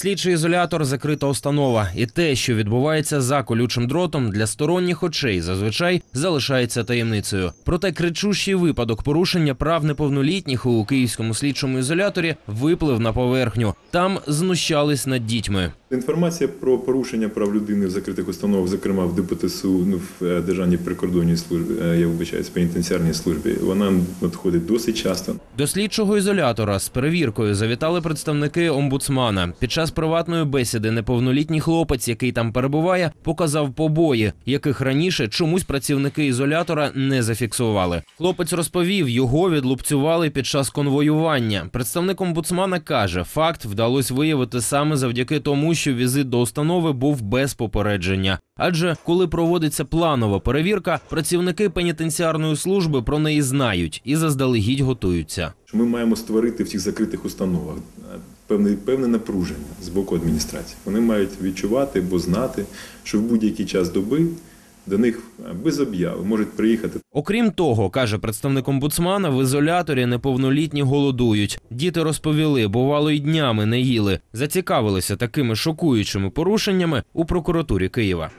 Слідчий ізолятор закрита установа, і те, що відбувається за колючим дротом, для сторонніх очей зазвичай залишається таємницею. Проте кричущий випадок порушення прав неповнолітніх у київському слідчому ізоляторі виплив на поверхню. Там знущались над дітьми. Інформація про порушення прав людини в закритих установах, зокрема в ДПТСУ, ну в е, Державній прикордонній службі, е, я вибачаюсь, пенітенціарній службі, вона надходить досить часто. До слідчого ізолятора з перевіркою завітали представники омбудсмана. Під час приватної бесіди неповнолітній хлопець, який там перебуває, показав побої, яких раніше чомусь працівники ізолятора не зафіксували. Хлопець розповів, його відлупцювали під час конвоювання. Представник омбудсмана каже, факт вдалося виявити саме завдяки тому, що візит до установи був без попередження. Адже коли проводиться планова перевірка, працівники пенітенціарної служби про неї знають і заздалегідь готуються. Ми маємо створити в цих закритих установах е, певне, певне напруження з боку адміністрації. Вони мають відчувати або знати, що в будь-який час доби до них е, без об'яви можуть приїхати Окрім того, каже представник омбудсмана, в ізоляторі неповнолітні голодують. Діти розповіли, бувало й днями не їли. Зацікавилися такими шокуючими порушеннями у прокуратурі Києва.